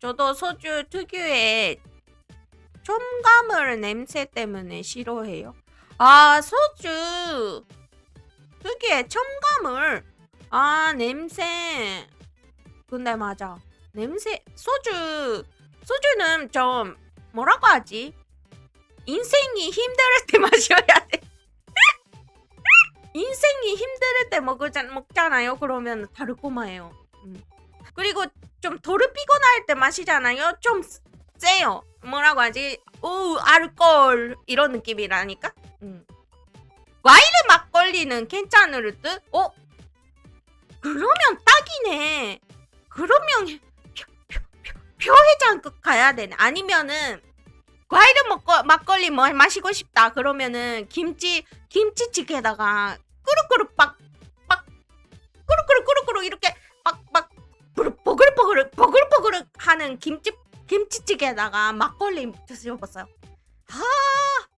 저도 소주 특유의 첨가물 냄새 때문에 싫어해요. 아, 소주 특유의 첨가물. 아, 냄새. 근데 맞아. 냄새 소주 소주는 좀 뭐라고 하지? 인생이 힘들 때 마셔야 돼. 인생이 힘들 때 먹잖아요. 그러면 달콤해요. 음. 그리고 좀 도르 피곤할 때 마시잖아요. 좀 세요. 뭐라고 하지? 오 알콜 이런 느낌이라니까. 음. 와이르 막걸리는 괜찮을 듯. 어? 그러면 딱이네. 그러면 표, 표, 표, 표회장국 가야 되네. 아니면은 과일은 먹고 막걸리 뭐 마시고 싶다. 그러면은 김치 김치찌개에다가 꾸룩꾸룩 하는 김치 김치찌개에다가 막걸리 드셔봤어요.